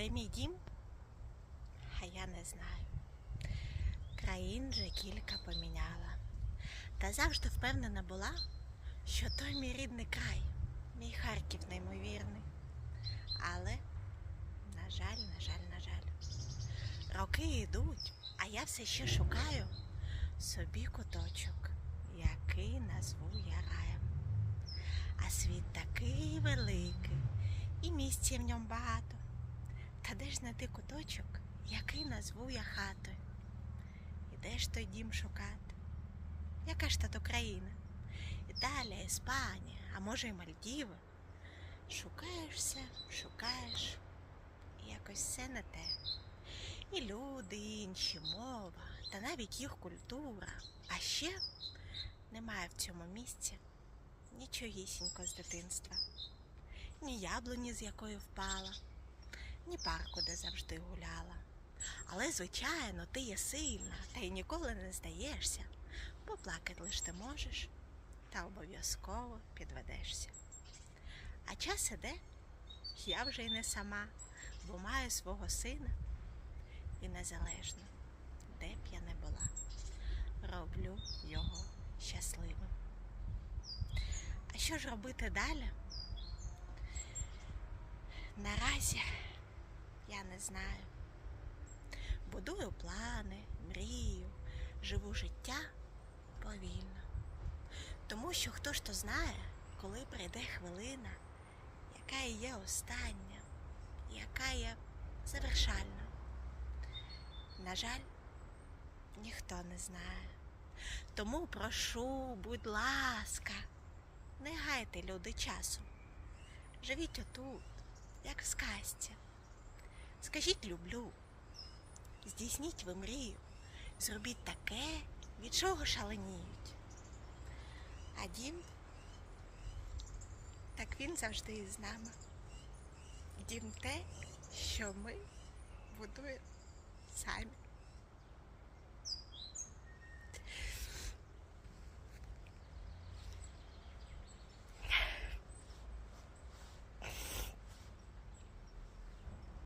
Де мій дім? А я не знаю. Країн же кілька поміняла. Та завжди впевнена була, що той мій рідний край, мій Харків неймовірний. Але, на жаль, на жаль, на жаль. Роки йдуть, а я все ще шукаю собі куточок, який назву я раєм. А світ такий великий, і місця в ньому багато. Та де ж знайти куточок, який назву я хатою? І де ж той дім шукати? Яка ж та то країна? Італія, Іспанія, а може й Мальдіви? Шукаєшся, шукаєш, і якось все не те. І люди і інші, мова, та навіть їх культура. А ще немає в цьому місці нічогісінько з дитинства, ні яблуні, з якої впала, ні парку, де завжди гуляла. Але, звичайно, ти є сильна та й ніколи не здаєшся, бо плакати лиш ти можеш, та обов'язково підведешся. А час іде, я вже й не сама, бо маю свого сина і незалежно, де б я не була, роблю його щасливим. А що ж робити далі? Наразі я не знаю. Будую плани, мрію, живу життя повільно. Тому що хто ж то знає, коли прийде хвилина, яка є остання, яка є завершальна. На жаль, ніхто не знає. Тому прошу, будь ласка, не гайте люди часу. Живіть отут, як в сказці. Скажіть люблю, здійсніть ви мрію, зробіть таке, від чого шаленіють. А дім, так він завжди із нами. Дім те, що ми будуємо самі.